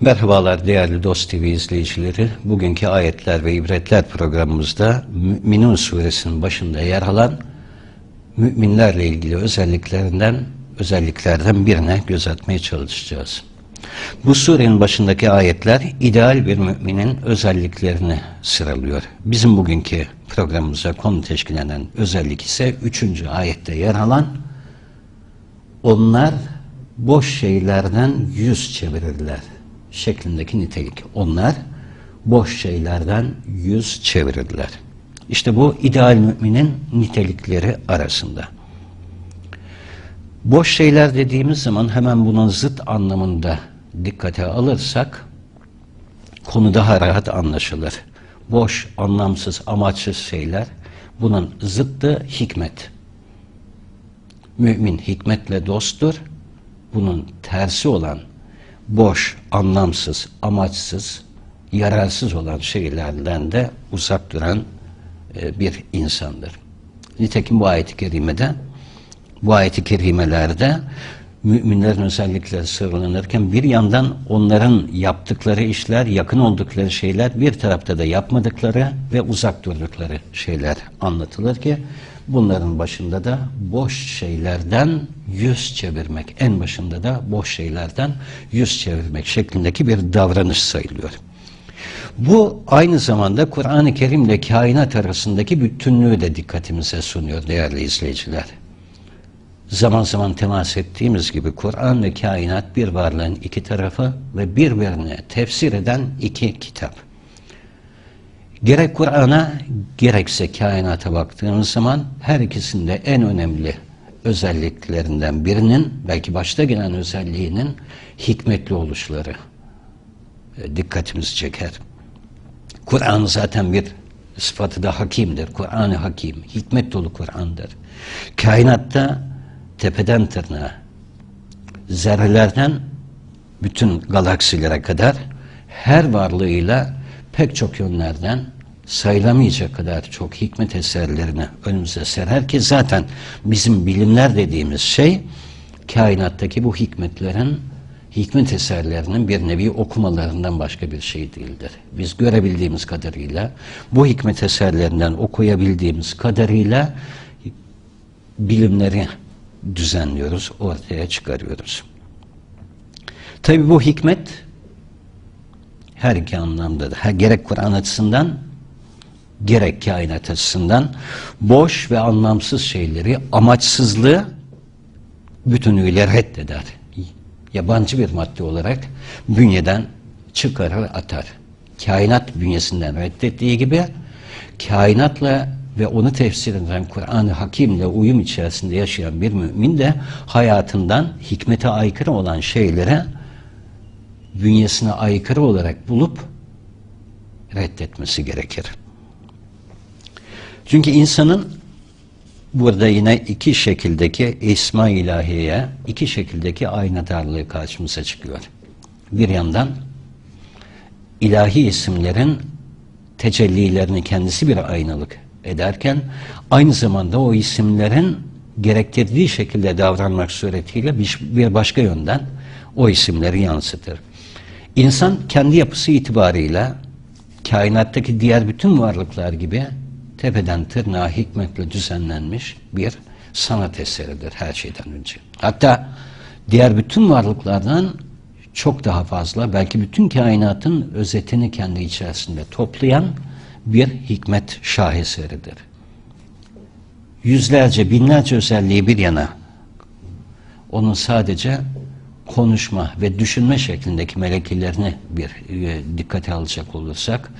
Merhabalar değerli Dost TV izleyicileri. Bugünkü ayetler ve ibretler programımızda Müminun suresinin başında yer alan müminlerle ilgili özelliklerinden özelliklerden birine göz atmaya çalışacağız. Bu surenin başındaki ayetler ideal bir müminin özelliklerini sıralıyor. Bizim bugünkü programımıza konu teşkil eden özellik ise üçüncü ayette yer alan onlar boş şeylerden yüz çevirirler şeklindeki nitelik. Onlar boş şeylerden yüz çevirirler. İşte bu ideal müminin nitelikleri arasında. Boş şeyler dediğimiz zaman hemen bunun zıt anlamında dikkate alırsak konu daha rahat anlaşılır. Boş, anlamsız, amaçsız şeyler bunun zıttı hikmet. Mümin hikmetle dosttur. Bunun tersi olan boş, anlamsız, amaçsız, yararsız olan şeylerden de uzak duran e, bir insandır. Nitekim bu ayet-i kerimede bu ayet-i kerimelerde müminlerin özellikleri sıralanırken bir yandan onların yaptıkları işler, yakın oldukları şeyler, bir tarafta da yapmadıkları ve uzak durdukları şeyler anlatılır ki bunların başında da boş şeylerden yüz çevirmek, en başında da boş şeylerden yüz çevirmek şeklindeki bir davranış sayılıyor. Bu aynı zamanda Kur'an-ı Kerim ile kainat arasındaki bütünlüğü de dikkatimize sunuyor değerli izleyiciler zaman zaman temas ettiğimiz gibi Kur'an ve kainat bir varlığın iki tarafı ve birbirine tefsir eden iki kitap. Gerek Kur'an'a gerekse kainata baktığımız zaman her ikisinde en önemli özelliklerinden birinin belki başta gelen özelliğinin hikmetli oluşları e, dikkatimizi çeker. Kur'an zaten bir sıfatı da hakimdir. Kur'an-ı Hakim, hikmet dolu Kur'an'dır. Kainatta tepeden tırnağa, zerrelerden bütün galaksilere kadar her varlığıyla pek çok yönlerden sayılamayacak kadar çok hikmet eserlerini önümüze serer ki zaten bizim bilimler dediğimiz şey kainattaki bu hikmetlerin hikmet eserlerinin bir nevi okumalarından başka bir şey değildir. Biz görebildiğimiz kadarıyla bu hikmet eserlerinden okuyabildiğimiz kadarıyla bilimleri düzenliyoruz, ortaya çıkarıyoruz. Tabi bu hikmet her iki anlamda da gerek Kur'an açısından gerek kainat açısından boş ve anlamsız şeyleri, amaçsızlığı bütünüyle reddeder. Yabancı bir madde olarak bünyeden çıkarır atar. Kainat bünyesinden reddettiği gibi kainatla ve onu tefsir eden Kur'an-ı Hakim'le uyum içerisinde yaşayan bir mümin de hayatından hikmete aykırı olan şeylere bünyesine aykırı olarak bulup reddetmesi gerekir. Çünkü insanın burada yine iki şekildeki isma ilahiyeye, iki şekildeki aynadarlığı karşımıza çıkıyor. Bir yandan ilahi isimlerin tecellilerini kendisi bir aynalık ederken aynı zamanda o isimlerin gerektirdiği şekilde davranmak suretiyle bir, başka yönden o isimleri yansıtır. İnsan kendi yapısı itibarıyla kainattaki diğer bütün varlıklar gibi tepeden tırnağa hikmetle düzenlenmiş bir sanat eseridir her şeyden önce. Hatta diğer bütün varlıklardan çok daha fazla belki bütün kainatın özetini kendi içerisinde toplayan bir hikmet şaheseridir. Yüzlerce, binlerce özelliği bir yana onun sadece konuşma ve düşünme şeklindeki melekilerini bir e, dikkate alacak olursak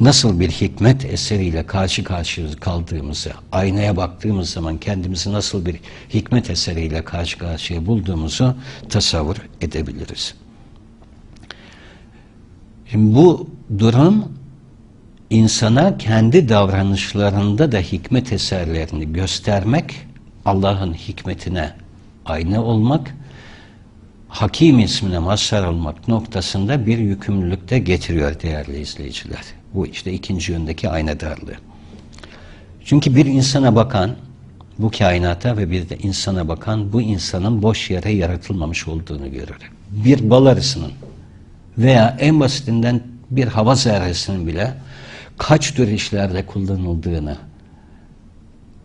nasıl bir hikmet eseriyle karşı karşıya kaldığımızı, aynaya baktığımız zaman kendimizi nasıl bir hikmet eseriyle karşı karşıya bulduğumuzu tasavvur edebiliriz. Şimdi bu durum insana kendi davranışlarında da hikmet eserlerini göstermek, Allah'ın hikmetine aynı olmak, Hakim ismine mazhar olmak noktasında bir yükümlülükte getiriyor değerli izleyiciler. Bu işte ikinci yöndeki aynadarlığı. Çünkü bir insana bakan, bu kainata ve bir de insana bakan bu insanın boş yere yaratılmamış olduğunu görür. Bir bal arısının veya en basitinden bir hava zerresinin bile kaç tür işlerde kullanıldığını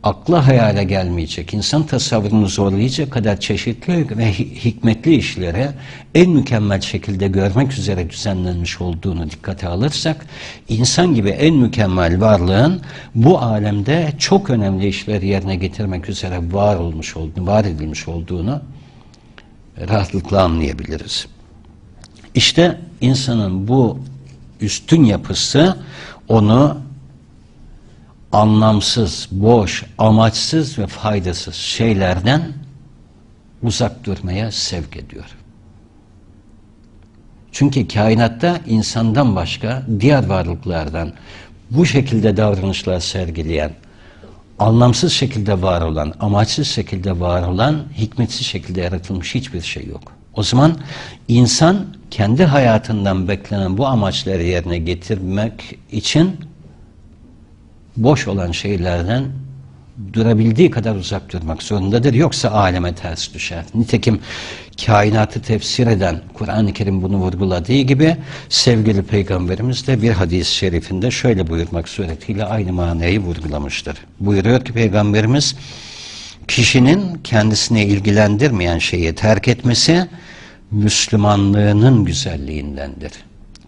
akla hayale gelmeyecek, insan tasavvurunu zorlayacak kadar çeşitli ve hi- hikmetli işleri en mükemmel şekilde görmek üzere düzenlenmiş olduğunu dikkate alırsak, insan gibi en mükemmel varlığın bu alemde çok önemli işleri yerine getirmek üzere var olmuş olduğunu, var edilmiş olduğunu rahatlıkla anlayabiliriz. İşte insanın bu üstün yapısı onu anlamsız, boş, amaçsız ve faydasız şeylerden uzak durmaya sevk ediyor. Çünkü kainatta insandan başka diğer varlıklardan bu şekilde davranışlar sergileyen, anlamsız şekilde var olan, amaçsız şekilde var olan, hikmetsiz şekilde yaratılmış hiçbir şey yok. O zaman insan kendi hayatından beklenen bu amaçları yerine getirmek için boş olan şeylerden durabildiği kadar uzak durmak zorundadır. Yoksa aleme ters düşer. Nitekim kainatı tefsir eden Kur'an-ı Kerim bunu vurguladığı gibi sevgili peygamberimiz de bir hadis-i şerifinde şöyle buyurmak suretiyle aynı manayı vurgulamıştır. Buyuruyor ki peygamberimiz kişinin kendisine ilgilendirmeyen şeyi terk etmesi Müslümanlığının güzelliğindendir.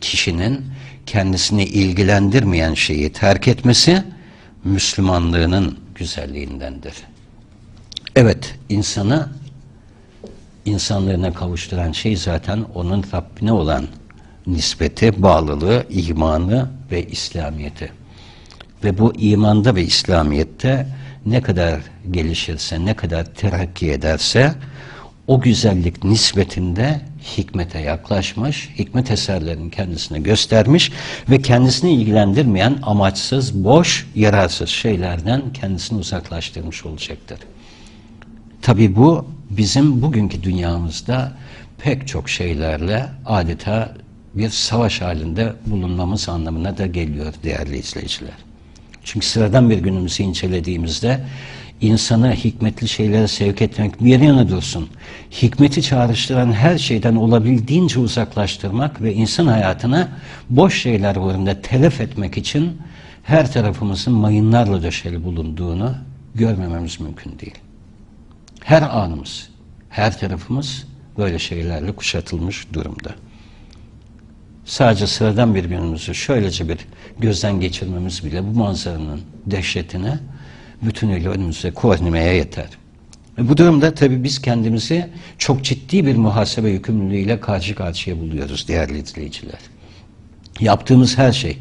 Kişinin kendisini ilgilendirmeyen şeyi terk etmesi Müslümanlığının güzelliğindendir. Evet, insanı insanlığına kavuşturan şey zaten onun Rabbine olan nispeti, bağlılığı, imanı ve İslamiyeti. Ve bu imanda ve İslamiyette ne kadar gelişirse, ne kadar terakki ederse o güzellik nispetinde hikmete yaklaşmış, hikmet eserlerini kendisine göstermiş ve kendisini ilgilendirmeyen amaçsız, boş, yararsız şeylerden kendisini uzaklaştırmış olacaktır. Tabi bu bizim bugünkü dünyamızda pek çok şeylerle adeta bir savaş halinde bulunmamız anlamına da geliyor değerli izleyiciler. Çünkü sıradan bir günümüzü incelediğimizde insanı hikmetli şeylere sevk etmek bir yana dursun. Hikmeti çağrıştıran her şeyden olabildiğince uzaklaştırmak ve insan hayatını boş şeyler uğrunda telef etmek için her tarafımızın mayınlarla döşeli bulunduğunu görmememiz mümkün değil. Her anımız, her tarafımız böyle şeylerle kuşatılmış durumda. Sadece sıradan bir günümüzü şöylece bir gözden geçirmemiz bile bu manzaranın dehşetine bütünüyle önümüze koymaya yeter. E bu durumda tabii biz kendimizi çok ciddi bir muhasebe yükümlülüğüyle karşı karşıya buluyoruz değerli izleyiciler. Yaptığımız her şey,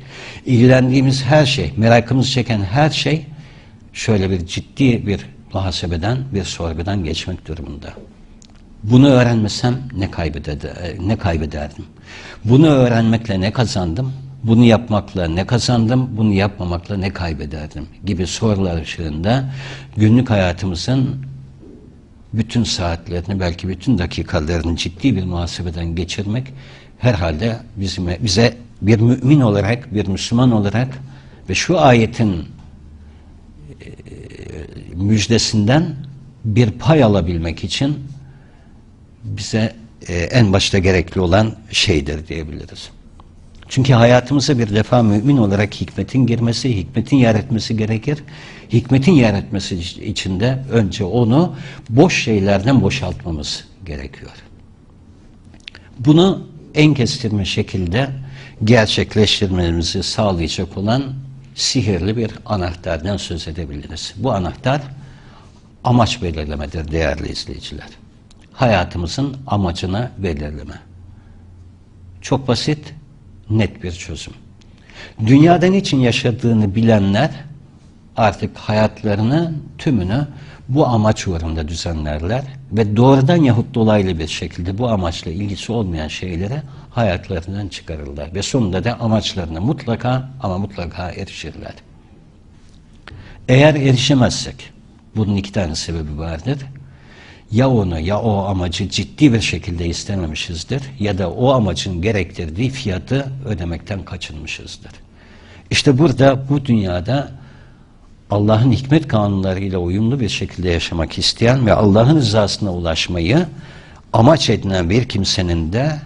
ilgilendiğimiz her şey, merakımız çeken her şey şöyle bir ciddi bir muhasebeden, bir sorgudan geçmek durumunda. Bunu öğrenmesem ne, ne kaybederdim? Bunu öğrenmekle ne kazandım? Bunu yapmakla ne kazandım? Bunu yapmamakla ne kaybederdim? Gibi sorular ışığında günlük hayatımızın bütün saatlerini belki bütün dakikalarını ciddi bir muhasebeden geçirmek herhalde bizim, bize bir mümin olarak, bir Müslüman olarak ve şu ayetin e, müjdesinden bir pay alabilmek için bize e, en başta gerekli olan şeydir diyebiliriz. Çünkü hayatımıza bir defa mümin olarak hikmetin girmesi, hikmetin yer etmesi gerekir. Hikmetin yer etmesi için de önce onu boş şeylerden boşaltmamız gerekiyor. Bunu en kestirme şekilde gerçekleştirmemizi sağlayacak olan sihirli bir anahtardan söz edebiliriz. Bu anahtar amaç belirlemedir değerli izleyiciler. Hayatımızın amacını belirleme. Çok basit, net bir çözüm. Dünyada niçin yaşadığını bilenler artık hayatlarını tümünü bu amaç uğrunda düzenlerler ve doğrudan yahut dolaylı bir şekilde bu amaçla ilgisi olmayan şeylere hayatlarından çıkarırlar ve sonunda da amaçlarına mutlaka ama mutlaka erişirler. Eğer erişemezsek bunun iki tane sebebi vardır. Ya onu ya o amacı ciddi bir şekilde istememişizdir ya da o amacın gerektirdiği fiyatı ödemekten kaçınmışızdır. İşte burada bu dünyada Allah'ın hikmet kanunlarıyla uyumlu bir şekilde yaşamak isteyen ve Allah'ın rızasına ulaşmayı amaç edinen bir kimsenin de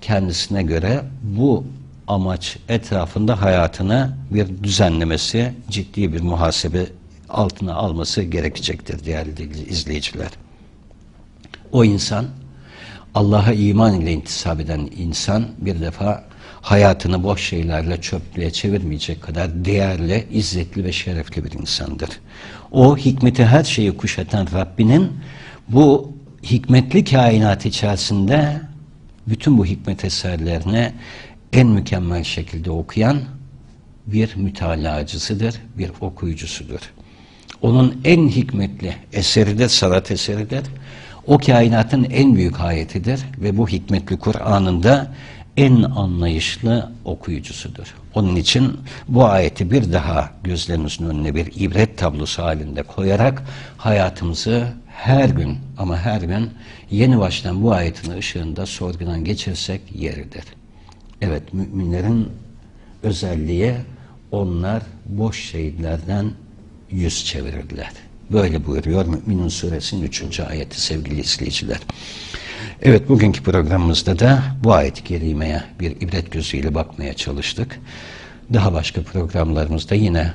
kendisine göre bu amaç etrafında hayatına bir düzenlemesi, ciddi bir muhasebe altına alması gerekecektir değerli izleyiciler. O insan Allah'a iman ile intisap eden insan bir defa hayatını boş şeylerle çöplüğe çevirmeyecek kadar değerli, izzetli ve şerefli bir insandır. O hikmeti her şeyi kuşatan Rabbinin bu hikmetli kainat içerisinde bütün bu hikmet eserlerini en mükemmel şekilde okuyan bir mütalacısıdır, bir okuyucusudur. Onun en hikmetli eseri de sanat eseridir. O kainatın en büyük ayetidir ve bu hikmetli Kur'an'ın en anlayışlı okuyucusudur. Onun için bu ayeti bir daha gözlerimizin önüne bir ibret tablosu halinde koyarak hayatımızı her gün ama her gün yeni baştan bu ayetin ışığında sorgudan geçirsek yeridir. Evet müminlerin özelliği onlar boş şeylerden yüz çevirirler. Böyle buyuruyor Müminun suresinin 3. ayeti sevgili izleyiciler. Evet bugünkü programımızda da bu ayet-i kerimeye bir ibret gözüyle bakmaya çalıştık. Daha başka programlarımızda yine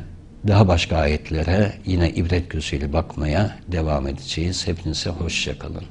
daha başka ayetlere yine ibret gözüyle bakmaya devam edeceğiz. Hepinize hoşçakalın.